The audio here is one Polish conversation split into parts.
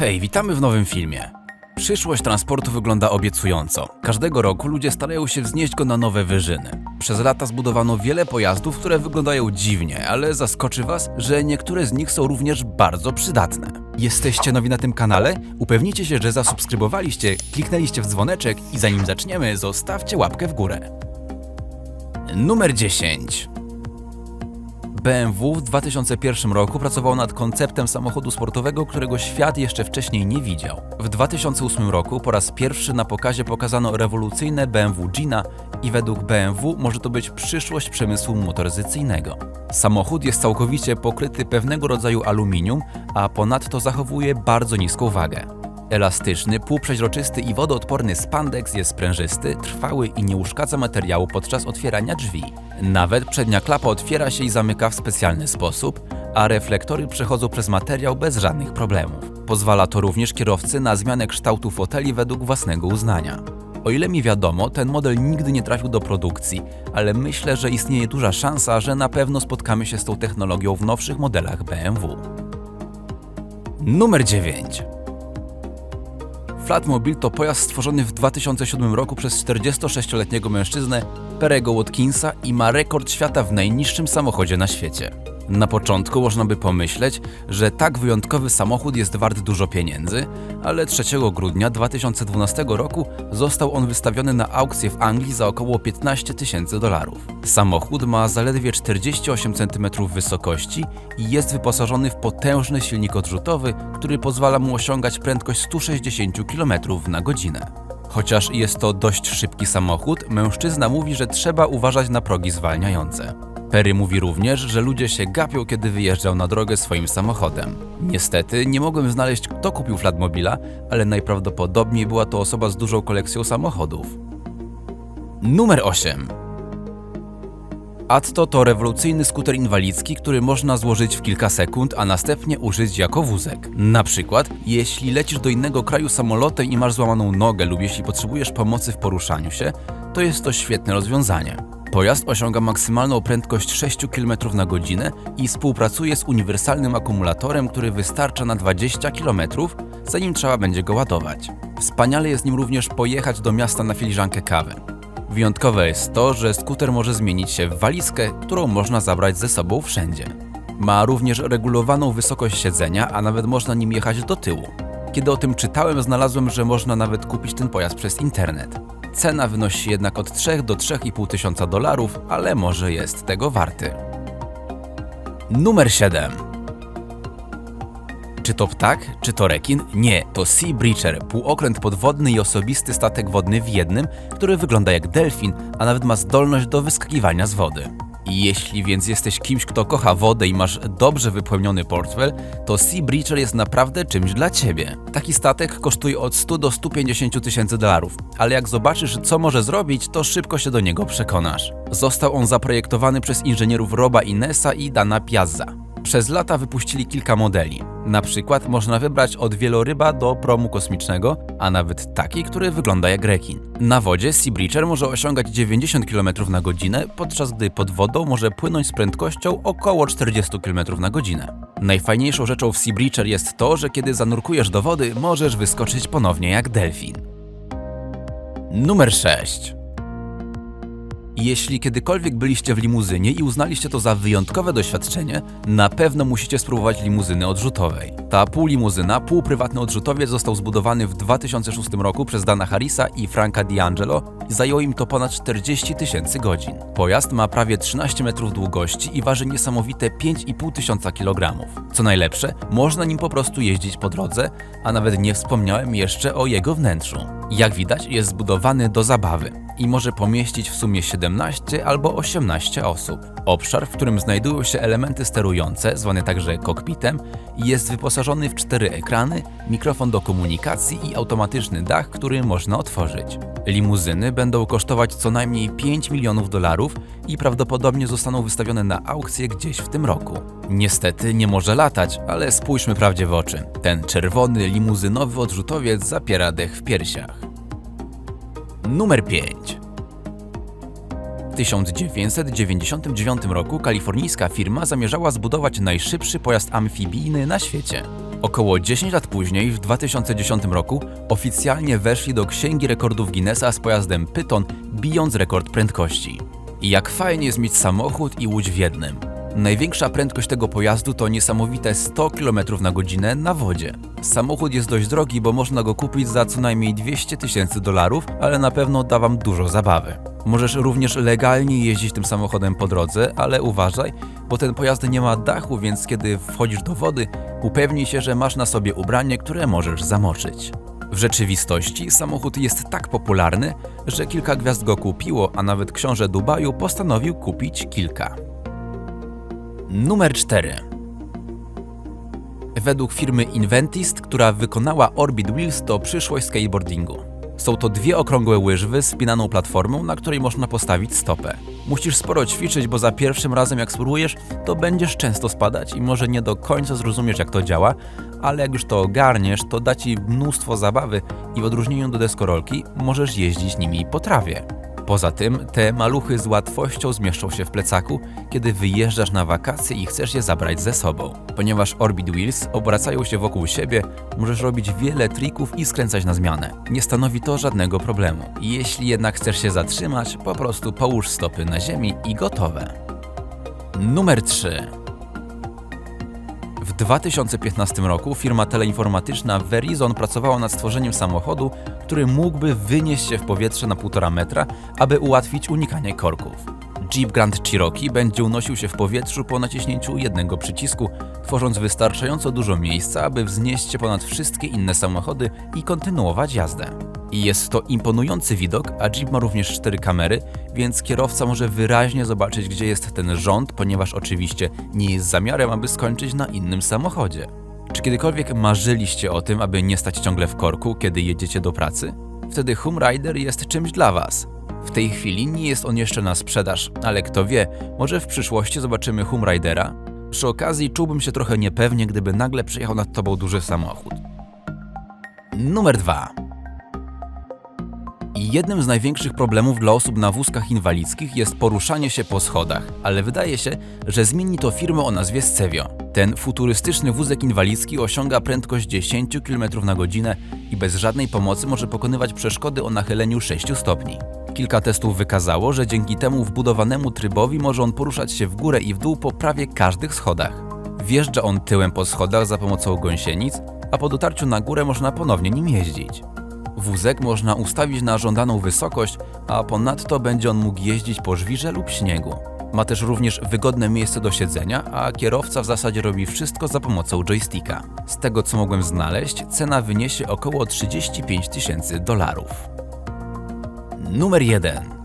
Hej, witamy w nowym filmie. Przyszłość transportu wygląda obiecująco. Każdego roku ludzie starają się wznieść go na nowe wyżyny. Przez lata zbudowano wiele pojazdów, które wyglądają dziwnie, ale zaskoczy Was, że niektóre z nich są również bardzo przydatne. Jesteście nowi na tym kanale? Upewnijcie się, że zasubskrybowaliście, kliknęliście w dzwoneczek i zanim zaczniemy, zostawcie łapkę w górę. Numer 10. BMW w 2001 roku pracował nad konceptem samochodu sportowego, którego świat jeszcze wcześniej nie widział. W 2008 roku po raz pierwszy na pokazie pokazano rewolucyjne BMW Gina i według BMW może to być przyszłość przemysłu motoryzacyjnego. Samochód jest całkowicie pokryty pewnego rodzaju aluminium, a ponadto zachowuje bardzo niską wagę. Elastyczny, półprzeźroczysty i wodoodporny spandex jest sprężysty, trwały i nie uszkadza materiału podczas otwierania drzwi. Nawet przednia klapa otwiera się i zamyka w specjalny sposób, a reflektory przechodzą przez materiał bez żadnych problemów. Pozwala to również kierowcy na zmianę kształtu foteli według własnego uznania. O ile mi wiadomo, ten model nigdy nie trafił do produkcji, ale myślę, że istnieje duża szansa, że na pewno spotkamy się z tą technologią w nowszych modelach BMW. Numer 9. Flatmobil to pojazd stworzony w 2007 roku przez 46-letniego mężczyznę Perego Watkinsa i ma rekord świata w najniższym samochodzie na świecie. Na początku można by pomyśleć, że tak wyjątkowy samochód jest wart dużo pieniędzy, ale 3 grudnia 2012 roku został on wystawiony na aukcję w Anglii za około 15 tysięcy dolarów. Samochód ma zaledwie 48 cm wysokości i jest wyposażony w potężny silnik odrzutowy, który pozwala mu osiągać prędkość 160 km na godzinę. Chociaż jest to dość szybki samochód, mężczyzna mówi, że trzeba uważać na progi zwalniające. Perry mówi również, że ludzie się gapią, kiedy wyjeżdżał na drogę swoim samochodem. Niestety nie mogłem znaleźć, kto kupił Flatmobila, ale najprawdopodobniej była to osoba z dużą kolekcją samochodów. Numer 8. Atto to rewolucyjny skuter inwalidzki, który można złożyć w kilka sekund, a następnie użyć jako wózek. Na przykład, jeśli lecisz do innego kraju samolotem i masz złamaną nogę lub jeśli potrzebujesz pomocy w poruszaniu się, to jest to świetne rozwiązanie. Pojazd osiąga maksymalną prędkość 6 km na godzinę i współpracuje z uniwersalnym akumulatorem, który wystarcza na 20 km, zanim trzeba będzie go ładować. Wspaniale jest nim również pojechać do miasta na filiżankę kawy. Wyjątkowe jest to, że skuter może zmienić się w walizkę, którą można zabrać ze sobą wszędzie. Ma również regulowaną wysokość siedzenia, a nawet można nim jechać do tyłu. Kiedy o tym czytałem, znalazłem, że można nawet kupić ten pojazd przez internet. Cena wynosi jednak od 3 do 3,5 tysiąca dolarów, ale może jest tego warty. Numer 7. Czy to ptak, czy to rekin? Nie, to Sea Breacher, półokręt podwodny i osobisty statek wodny w jednym, który wygląda jak delfin, a nawet ma zdolność do wyskakiwania z wody. Jeśli więc jesteś kimś, kto kocha wodę i masz dobrze wypełniony portfel, to Sea Breacher jest naprawdę czymś dla ciebie. Taki statek kosztuje od 100 do 150 tysięcy dolarów, ale jak zobaczysz, co może zrobić, to szybko się do niego przekonasz. Został on zaprojektowany przez inżynierów Roba Inesa i Dana Piazza. Przez lata wypuścili kilka modeli. Na przykład można wybrać od wieloryba do promu kosmicznego, a nawet taki, który wygląda jak rekin. Na wodzie Sea Breacher może osiągać 90 km na godzinę, podczas gdy pod wodą może płynąć z prędkością około 40 km na godzinę. Najfajniejszą rzeczą w Sea Breacher jest to, że kiedy zanurkujesz do wody, możesz wyskoczyć ponownie jak delfin. Numer 6. Jeśli kiedykolwiek byliście w limuzynie i uznaliście to za wyjątkowe doświadczenie, na pewno musicie spróbować limuzyny odrzutowej. Ta półlimuzyna, półprywatny odrzutowiec został zbudowany w 2006 roku przez Dana Harrisa i Franka D'Angelo i zajęło im to ponad 40 tysięcy godzin. Pojazd ma prawie 13 metrów długości i waży niesamowite 5,5 tysiąca kilogramów. Co najlepsze, można nim po prostu jeździć po drodze, a nawet nie wspomniałem jeszcze o jego wnętrzu. Jak widać, jest zbudowany do zabawy i może pomieścić w sumie 17 albo 18 osób. Obszar, w którym znajdują się elementy sterujące, zwane także kokpitem, jest wyposażony w cztery ekrany, mikrofon do komunikacji i automatyczny dach, który można otworzyć. Limuzyny będą kosztować co najmniej 5 milionów dolarów i prawdopodobnie zostaną wystawione na aukcję gdzieś w tym roku. Niestety nie może latać, ale spójrzmy prawdzie w oczy. Ten czerwony limuzynowy odrzutowiec zapiera dech w piersiach. Numer 5. W 1999 roku kalifornijska firma zamierzała zbudować najszybszy pojazd amfibijny na świecie. Około 10 lat później, w 2010 roku, oficjalnie weszli do Księgi Rekordów Guinnessa z pojazdem Python, bijąc rekord prędkości. I jak fajnie jest mieć samochód i łódź w jednym. Największa prędkość tego pojazdu to niesamowite 100 km na godzinę na wodzie. Samochód jest dość drogi, bo można go kupić za co najmniej 200 tysięcy dolarów, ale na pewno da Wam dużo zabawy. Możesz również legalnie jeździć tym samochodem po drodze, ale uważaj, bo ten pojazd nie ma dachu, więc kiedy wchodzisz do wody, upewnij się, że masz na sobie ubranie, które możesz zamoczyć. W rzeczywistości samochód jest tak popularny, że kilka gwiazd go kupiło, a nawet książę Dubaju postanowił kupić kilka. Numer 4. Według firmy Inventist, która wykonała Orbit Wheels, to przyszłość skateboardingu. Są to dwie okrągłe łyżwy z spinaną platformą, na której można postawić stopę. Musisz sporo ćwiczyć, bo za pierwszym razem jak spróbujesz, to będziesz często spadać i może nie do końca zrozumiesz jak to działa, ale jak już to ogarniesz, to da ci mnóstwo zabawy i w odróżnieniu do deskorolki możesz jeździć nimi po trawie. Poza tym, te maluchy z łatwością zmieszczą się w plecaku, kiedy wyjeżdżasz na wakacje i chcesz je zabrać ze sobą. Ponieważ Orbit Wheels obracają się wokół siebie, możesz robić wiele trików i skręcać na zmianę. Nie stanowi to żadnego problemu. Jeśli jednak chcesz się zatrzymać, po prostu połóż stopy na ziemi i gotowe. Numer 3. W 2015 roku firma teleinformatyczna Verizon pracowała nad stworzeniem samochodu, który mógłby wynieść się w powietrze na 1,5 metra, aby ułatwić unikanie korków. Jeep Grand Cherokee będzie unosił się w powietrzu po naciśnięciu jednego przycisku, tworząc wystarczająco dużo miejsca, aby wznieść się ponad wszystkie inne samochody i kontynuować jazdę. I jest to imponujący widok, a Jeep ma również cztery kamery, więc kierowca może wyraźnie zobaczyć, gdzie jest ten rząd, ponieważ oczywiście nie jest zamiarem, aby skończyć na innym samochodzie. Czy kiedykolwiek marzyliście o tym, aby nie stać ciągle w korku, kiedy jedziecie do pracy? Wtedy Hum Rider jest czymś dla Was. W tej chwili nie jest on jeszcze na sprzedaż, ale kto wie, może w przyszłości zobaczymy Hum Ridera. Przy okazji czułbym się trochę niepewnie, gdyby nagle przyjechał nad tobą duży samochód. Numer 2. Jednym z największych problemów dla osób na wózkach inwalidzkich jest poruszanie się po schodach, ale wydaje się, że zmieni to firmę o nazwie Scevio. Ten futurystyczny wózek inwalidzki osiąga prędkość 10 km na godzinę i bez żadnej pomocy może pokonywać przeszkody o nachyleniu 6 stopni. Kilka testów wykazało, że dzięki temu wbudowanemu trybowi może on poruszać się w górę i w dół po prawie każdych schodach. Wjeżdża on tyłem po schodach za pomocą gąsienic, a po dotarciu na górę można ponownie nim jeździć. Wózek można ustawić na żądaną wysokość, a ponadto będzie on mógł jeździć po żwirze lub śniegu. Ma też również wygodne miejsce do siedzenia, a kierowca w zasadzie robi wszystko za pomocą joysticka. Z tego co mogłem znaleźć, cena wyniesie około 35 tysięcy dolarów. Numer 1.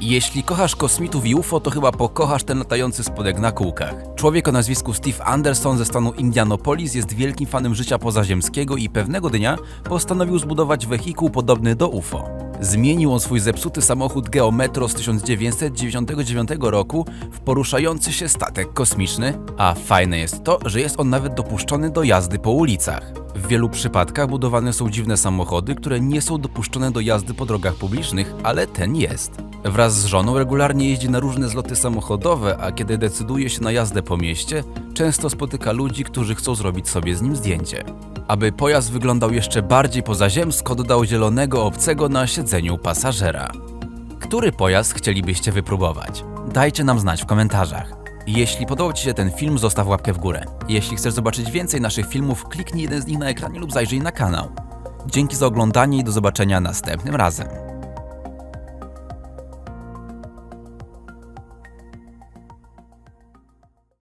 Jeśli kochasz kosmitów i UFO, to chyba pokochasz ten latający spodek na kółkach. Człowiek o nazwisku Steve Anderson ze stanu Indianapolis jest wielkim fanem życia pozaziemskiego i pewnego dnia postanowił zbudować wehikuł podobny do UFO. Zmienił on swój zepsuty samochód Geometro z 1999 roku w poruszający się statek kosmiczny, a fajne jest to, że jest on nawet dopuszczony do jazdy po ulicach. W wielu przypadkach budowane są dziwne samochody, które nie są dopuszczone do jazdy po drogach publicznych, ale ten jest. Wraz z żoną regularnie jeździ na różne zloty samochodowe, a kiedy decyduje się na jazdę po mieście, często spotyka ludzi, którzy chcą zrobić sobie z nim zdjęcie. Aby pojazd wyglądał jeszcze bardziej pozaziemsko, dodał zielonego obcego na siedzeniu pasażera. Który pojazd chcielibyście wypróbować? Dajcie nam znać w komentarzach. Jeśli podobał Ci się ten film, zostaw łapkę w górę. Jeśli chcesz zobaczyć więcej naszych filmów, kliknij jeden z nich na ekranie lub zajrzyj na kanał. Dzięki za oglądanie i do zobaczenia następnym razem.